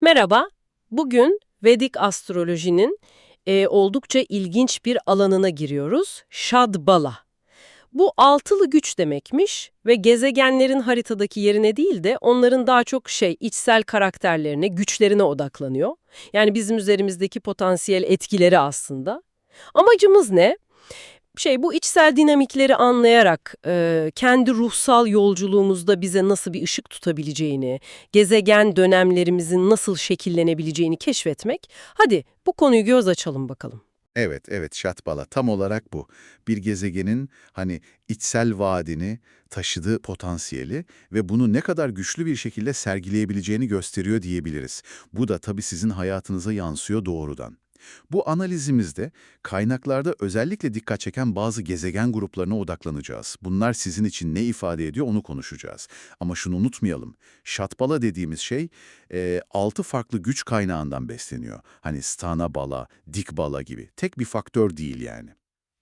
Merhaba, bugün Vedik astrolojinin e, oldukça ilginç bir alanına giriyoruz. Shadbala. Bu altılı güç demekmiş ve gezegenlerin haritadaki yerine değil de onların daha çok şey içsel karakterlerine, güçlerine odaklanıyor. Yani bizim üzerimizdeki potansiyel etkileri aslında. Amacımız ne? Şey bu içsel dinamikleri anlayarak e, kendi ruhsal yolculuğumuzda bize nasıl bir ışık tutabileceğini, gezegen dönemlerimizin nasıl şekillenebileceğini keşfetmek. Hadi bu konuyu göz açalım bakalım. Evet, evet Şatbala tam olarak bu. Bir gezegenin hani içsel vaadini, taşıdığı potansiyeli ve bunu ne kadar güçlü bir şekilde sergileyebileceğini gösteriyor diyebiliriz. Bu da tabii sizin hayatınıza yansıyor doğrudan. Bu analizimizde kaynaklarda özellikle dikkat çeken bazı gezegen gruplarına odaklanacağız. Bunlar sizin için ne ifade ediyor onu konuşacağız. Ama şunu unutmayalım, şatbala dediğimiz şey e, altı farklı güç kaynağından besleniyor. Hani stana bala, dik bala gibi. Tek bir faktör değil yani.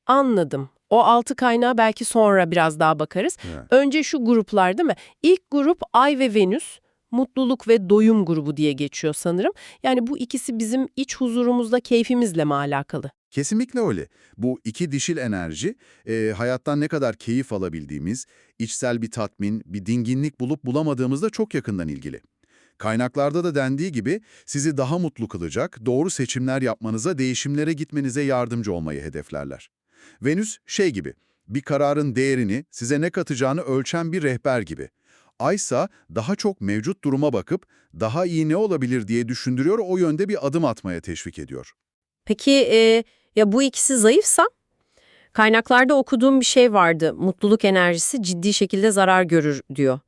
Anladım. O altı kaynağa belki sonra biraz daha bakarız. Evet. Önce şu gruplar değil mi? İlk grup Ay ve Venüs, mutluluk ve doyum grubu diye geçiyor sanırım. Yani bu ikisi bizim iç huzurumuzla, keyfimizle mi alakalı? Kesinlikle öyle. Bu iki dişil enerji, e, hayattan ne kadar keyif alabildiğimiz, içsel bir tatmin, bir dinginlik bulup bulamadığımızda çok yakından ilgili. Kaynaklarda da dendiği gibi sizi daha mutlu kılacak, doğru seçimler yapmanıza, değişimlere gitmenize yardımcı olmayı hedeflerler. Venüs şey gibi, bir kararın değerini, size ne katacağını ölçen bir rehber gibi. Aysa daha çok mevcut duruma bakıp daha iyi ne olabilir diye düşündürüyor, o yönde bir adım atmaya teşvik ediyor. Peki e, ya bu ikisi zayıfsa? Kaynaklarda okuduğum bir şey vardı. Mutluluk enerjisi ciddi şekilde zarar görür diyor.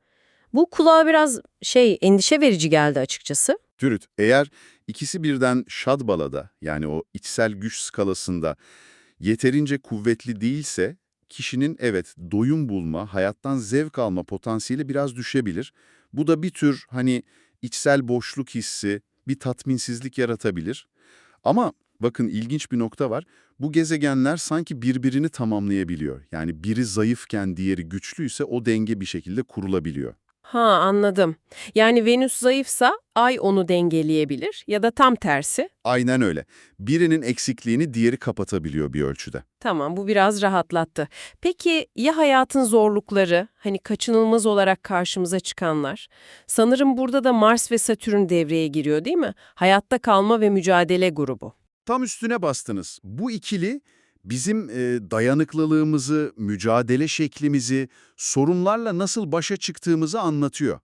Bu kulağa biraz şey endişe verici geldi açıkçası. Türüt, eğer ikisi birden şadbalada yani o içsel güç skalasında yeterince kuvvetli değilse kişinin evet doyum bulma, hayattan zevk alma potansiyeli biraz düşebilir. Bu da bir tür hani içsel boşluk hissi, bir tatminsizlik yaratabilir. Ama bakın ilginç bir nokta var. Bu gezegenler sanki birbirini tamamlayabiliyor. Yani biri zayıfken diğeri güçlüyse o denge bir şekilde kurulabiliyor. Ha anladım. Yani Venüs zayıfsa Ay onu dengeleyebilir ya da tam tersi. Aynen öyle. Birinin eksikliğini diğeri kapatabiliyor bir ölçüde. Tamam bu biraz rahatlattı. Peki ya hayatın zorlukları, hani kaçınılmaz olarak karşımıza çıkanlar? Sanırım burada da Mars ve Satürn devreye giriyor değil mi? Hayatta kalma ve mücadele grubu. Tam üstüne bastınız. Bu ikili bizim e, dayanıklılığımızı, mücadele şeklimizi, sorunlarla nasıl başa çıktığımızı anlatıyor.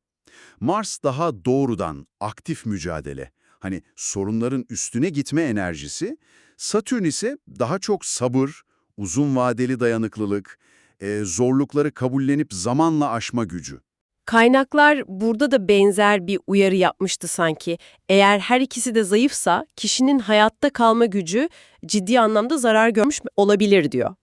Mars daha doğrudan aktif mücadele. Hani sorunların üstüne gitme enerjisi. Satürn ise daha çok sabır, uzun vadeli dayanıklılık, e, zorlukları kabullenip zamanla aşma gücü. Kaynaklar burada da benzer bir uyarı yapmıştı sanki. Eğer her ikisi de zayıfsa kişinin hayatta kalma gücü ciddi anlamda zarar görmüş olabilir diyor.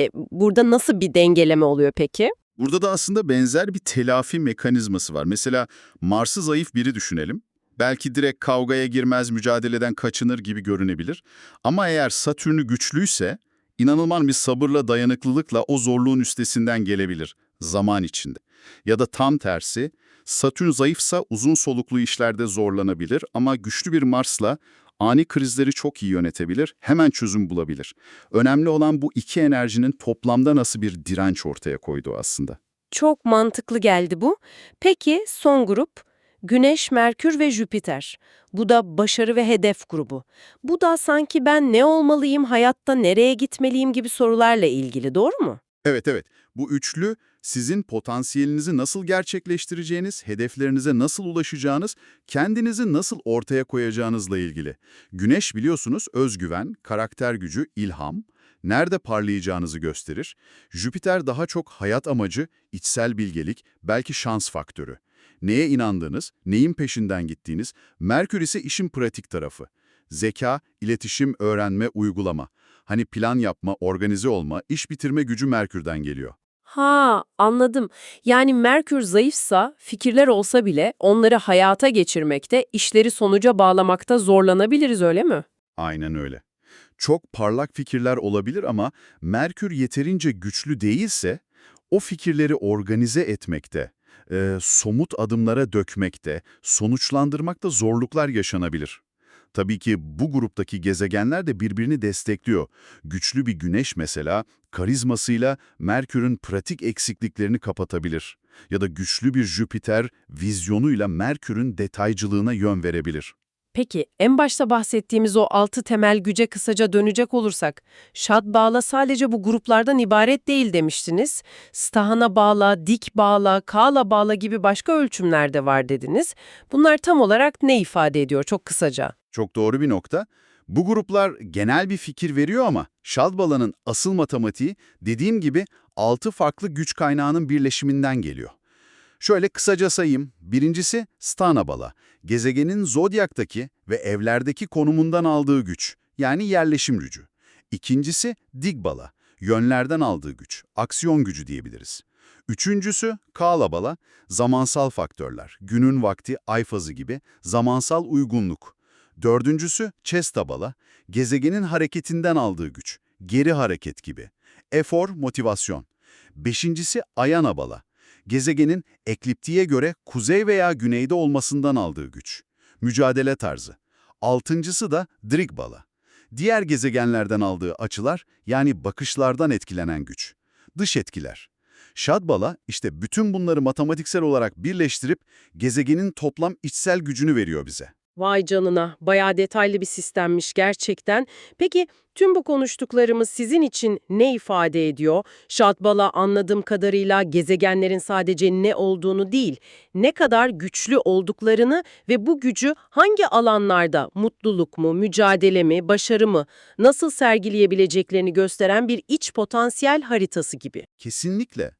E, burada nasıl bir dengeleme oluyor peki? Burada da aslında benzer bir telafi mekanizması var. Mesela Mars'ı zayıf biri düşünelim. Belki direkt kavgaya girmez, mücadeleden kaçınır gibi görünebilir. Ama eğer Satürn'ü güçlüyse, inanılmaz bir sabırla, dayanıklılıkla o zorluğun üstesinden gelebilir zaman içinde. Ya da tam tersi, Satürn zayıfsa uzun soluklu işlerde zorlanabilir ama güçlü bir Mars'la ani krizleri çok iyi yönetebilir, hemen çözüm bulabilir. Önemli olan bu iki enerjinin toplamda nasıl bir direnç ortaya koyduğu aslında. Çok mantıklı geldi bu. Peki son grup Güneş, Merkür ve Jüpiter. Bu da başarı ve hedef grubu. Bu da sanki ben ne olmalıyım, hayatta nereye gitmeliyim gibi sorularla ilgili doğru mu? Evet evet. Bu üçlü sizin potansiyelinizi nasıl gerçekleştireceğiniz, hedeflerinize nasıl ulaşacağınız, kendinizi nasıl ortaya koyacağınızla ilgili. Güneş biliyorsunuz özgüven, karakter gücü, ilham, nerede parlayacağınızı gösterir. Jüpiter daha çok hayat amacı, içsel bilgelik, belki şans faktörü. Neye inandığınız, neyin peşinden gittiğiniz, Merkür ise işin pratik tarafı. Zeka, iletişim, öğrenme, uygulama. Hani plan yapma, organize olma, iş bitirme gücü Merkür'den geliyor. Ha, anladım. Yani Merkür zayıfsa, fikirler olsa bile onları hayata geçirmekte, işleri sonuca bağlamakta zorlanabiliriz öyle mi? Aynen öyle. Çok parlak fikirler olabilir ama Merkür yeterince güçlü değilse o fikirleri organize etmekte, e, somut adımlara dökmekte, sonuçlandırmakta zorluklar yaşanabilir. Tabii ki bu gruptaki gezegenler de birbirini destekliyor. Güçlü bir güneş mesela karizmasıyla Merkür'ün pratik eksikliklerini kapatabilir. Ya da güçlü bir Jüpiter vizyonuyla Merkür'ün detaycılığına yön verebilir. Peki en başta bahsettiğimiz o altı temel güce kısaca dönecek olursak, şad bağla sadece bu gruplardan ibaret değil demiştiniz. Stahana bağla, dik bağla, kala bağla gibi başka ölçümler de var dediniz. Bunlar tam olarak ne ifade ediyor çok kısaca? Çok doğru bir nokta. Bu gruplar genel bir fikir veriyor ama Şalbala'nın asıl matematiği dediğim gibi 6 farklı güç kaynağının birleşiminden geliyor. Şöyle kısaca sayayım. Birincisi Stana Bala, gezegenin zodyaktaki ve evlerdeki konumundan aldığı güç, yani yerleşim gücü. İkincisi Digbala, yönlerden aldığı güç, aksiyon gücü diyebiliriz. Üçüncüsü Kala Bala, zamansal faktörler, günün vakti, ay fazı gibi zamansal uygunluk. Dördüncüsü Chestabala, gezegenin hareketinden aldığı güç, geri hareket gibi. Efor, motivasyon. Beşincisi Ayanabala, gezegenin ekliptiğe göre kuzey veya güneyde olmasından aldığı güç, mücadele tarzı. Altıncısı da Drigbala, diğer gezegenlerden aldığı açılar yani bakışlardan etkilenen güç. Dış etkiler. Şadbala işte bütün bunları matematiksel olarak birleştirip gezegenin toplam içsel gücünü veriyor bize. Vay canına, bayağı detaylı bir sistemmiş gerçekten. Peki tüm bu konuştuklarımız sizin için ne ifade ediyor? Şatbala anladığım kadarıyla gezegenlerin sadece ne olduğunu değil, ne kadar güçlü olduklarını ve bu gücü hangi alanlarda mutluluk mu, mücadele mi, başarı mı, nasıl sergileyebileceklerini gösteren bir iç potansiyel haritası gibi. Kesinlikle.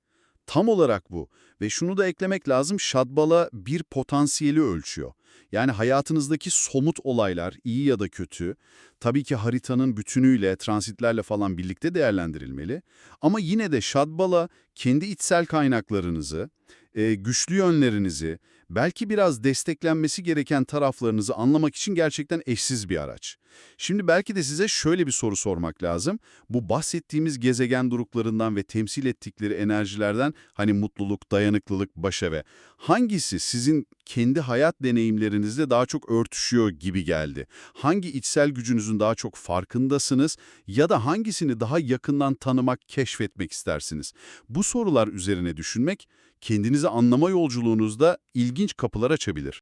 Tam olarak bu. Ve şunu da eklemek lazım, Şadbala bir potansiyeli ölçüyor. Yani hayatınızdaki somut olaylar, iyi ya da kötü, tabii ki haritanın bütünüyle, transitlerle falan birlikte değerlendirilmeli. Ama yine de Şadbala kendi içsel kaynaklarınızı, güçlü yönlerinizi, belki biraz desteklenmesi gereken taraflarınızı anlamak için gerçekten eşsiz bir araç. Şimdi belki de size şöyle bir soru sormak lazım. Bu bahsettiğimiz gezegen duruklarından ve temsil ettikleri enerjilerden hani mutluluk, dayanıklılık, başarı hangisi sizin kendi hayat deneyimlerinizle daha çok örtüşüyor gibi geldi? Hangi içsel gücünüzün daha çok farkındasınız ya da hangisini daha yakından tanımak, keşfetmek istersiniz? Bu sorular üzerine düşünmek kendinizi anlama yolculuğunuzda ilginç kapılar açabilir.